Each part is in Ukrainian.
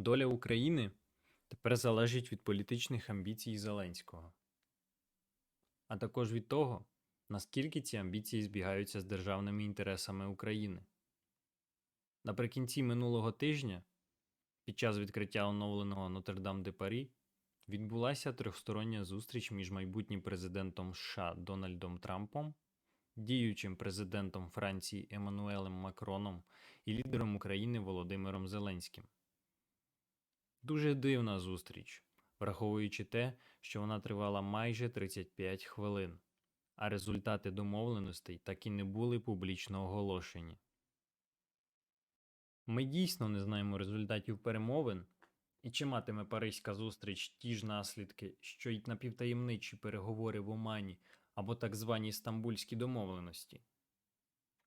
Доля України тепер залежить від політичних амбіцій Зеленського, а також від того, наскільки ці амбіції збігаються з державними інтересами України. Наприкінці минулого тижня, під час відкриття оновленого Нотр-Дам де Парі, відбулася трьохстороння зустріч між майбутнім президентом США Дональдом Трампом, діючим президентом Франції Еммануелем Макроном і лідером України Володимиром Зеленським. Дуже дивна зустріч, враховуючи те, що вона тривала майже 35 хвилин, а результати домовленостей так і не були публічно оголошені. Ми дійсно не знаємо результатів перемовин, і чи матиме Паризька зустріч ті ж наслідки, що й напівтаємничі переговори в Омані або так звані стамбульські домовленості.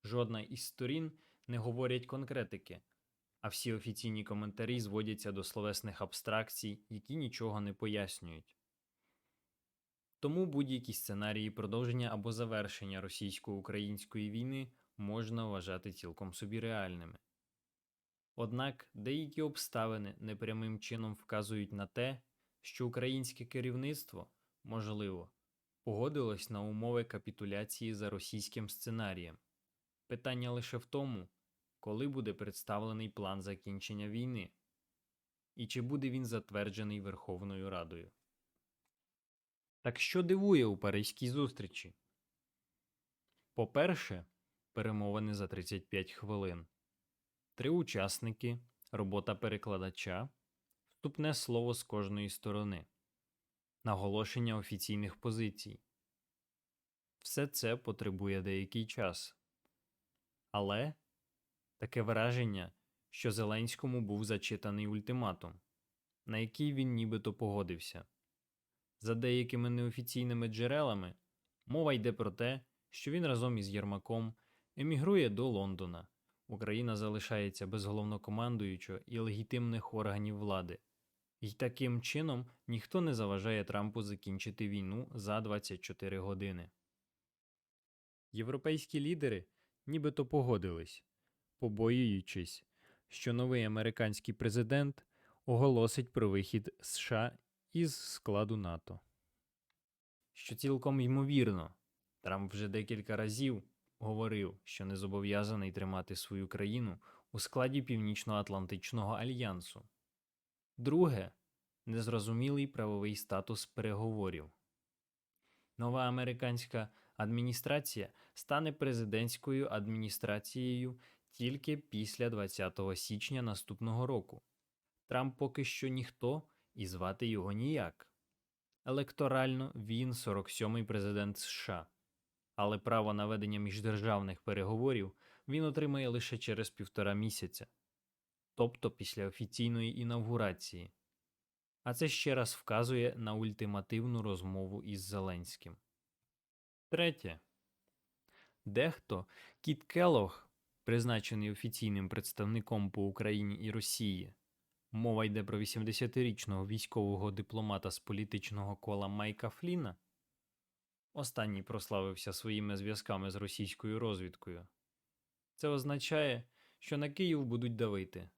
Жодна із сторін не говорять конкретики, а всі офіційні коментарі зводяться до словесних абстракцій, які нічого не пояснюють. Тому будь-які сценарії продовження або завершення російсько-української війни можна вважати цілком собі реальними. Однак деякі обставини непрямим чином вказують на те, що українське керівництво, можливо, погодилось на умови капітуляції за російським сценарієм. Питання лише в тому, коли буде представлений план закінчення війни, і чи буде він затверджений Верховною Радою. Так що дивує у Паризькій зустрічі? По-перше, перемовини за 35 хвилин, три учасники, робота перекладача, вступне слово з кожної сторони, наголошення офіційних позицій. Все це потребує деякий час. Але таке враження, що Зеленському був зачитаний ультиматум, на який він нібито погодився. За деякими неофіційними джерелами мова йде про те, що він разом із Єрмаком емігрує до Лондона. Україна залишається без головнокомандуючого і легітимних органів влади. І таким чином ніхто не заважає Трампу закінчити війну за 24 години. Європейські лідери нібито погодились, побоюючись, що новий американський президент оголосить про вихід США із складу НАТО. Що цілком ймовірно, Трамп вже декілька разів говорив, що не зобов'язаний тримати свою країну у складі Північно-Атлантичного альянсу. Друге незрозумілий правовий статус переговорів. Нова американська адміністрація стане президентською адміністрацією тільки після 20 січня наступного року. Трамп поки що ніхто і звати його ніяк. Електорально він 47-й президент США, але право на ведення міждержавних переговорів він отримає лише через півтора місяця, тобто після офіційної інавгурації. А це ще раз вказує на ультимативну розмову із Зеленським. Третє. Дехто Кіт Келлог, призначений офіційним представником по Україні і Росії, мова йде про 80-річного військового дипломата з політичного кола Майка Фліна. Останній прославився своїми зв'язками з російською розвідкою. Це означає, що на Київ будуть давити.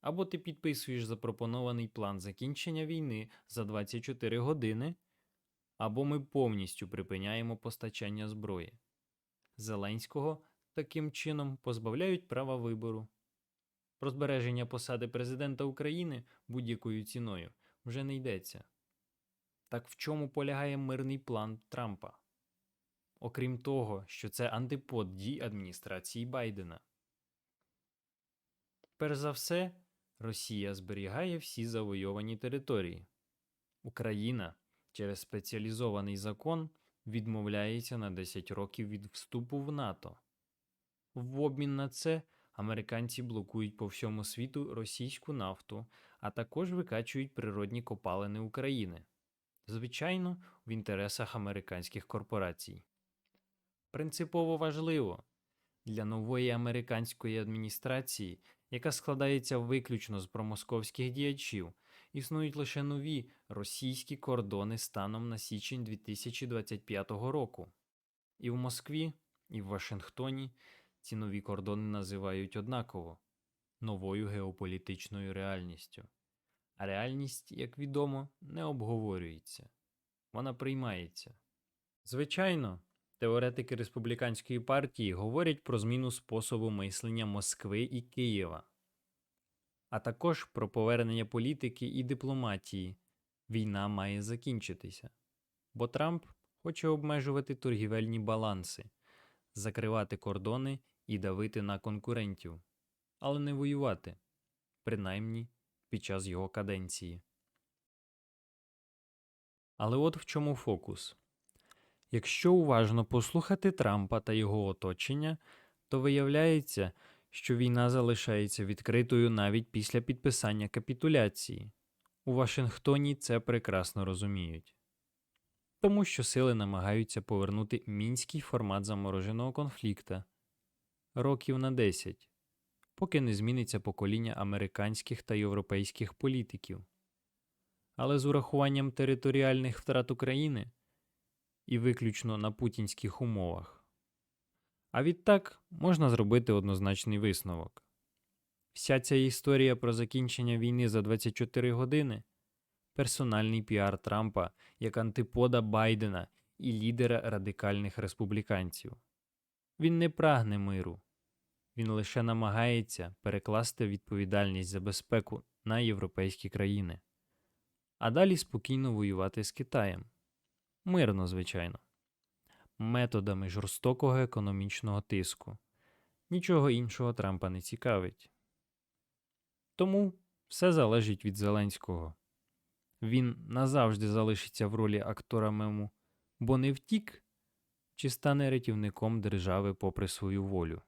Або ти підписуєш запропонований план закінчення війни за 24 години, або ми повністю припиняємо постачання зброї. Зеленського таким чином позбавляють права вибору. Про збереження посади президента України будь-якою ціною вже не йдеться. Так в чому полягає мирний план Трампа? Окрім того, що це антипод дій адміністрації Байдена. Перш за все, Росія зберігає всі завойовані території. Україна через спеціалізований закон відмовляється на 10 років від вступу в НАТО. В обмін на це американці блокують по всьому світу російську нафту, а також викачують природні копалини України. Звичайно, в інтересах американських корпорацій. Принципово важливо для нової американської адміністрації, яка складається виключно з промосковських діячів, існують лише нові російські кордони станом на січень 2025 року. І в Москві, і в Вашингтоні ці нові кордони називають однаково новою геополітичною реальністю. А реальність, як відомо, не обговорюється, вона приймається. Звичайно, теоретики республіканської партії говорять про зміну способу мислення Москви і Києва, а також про повернення політики і дипломатії. Війна має закінчитися, бо Трамп хоче обмежувати торгівельні баланси, закривати кордони і давити на конкурентів, але не воювати, принаймні під час його каденції. Але от в чому фокус. Якщо уважно послухати Трампа та його оточення, то виявляється, що війна залишається відкритою навіть після підписання капітуляції. У Вашингтоні це прекрасно розуміють. Тому що сили намагаються повернути мінський формат замороженого конфлікта років на 10, поки не зміниться покоління американських та європейських політиків. Але з урахуванням територіальних втрат України і виключно на путінських умовах. А відтак можна зробити однозначний висновок. Вся ця історія про закінчення війни за 24 години персональний піар Трампа як антипода Байдена і лідера радикальних республіканців. Він не прагне миру, він лише намагається перекласти відповідальність за безпеку на європейські країни, а далі спокійно воювати з Китаєм. Мирно, звичайно, методами жорстокого економічного тиску. Нічого іншого Трампа не цікавить. Тому все залежить від Зеленського. Він назавжди залишиться в ролі актора мему, бо не втік чи стане рятівником держави попри свою волю.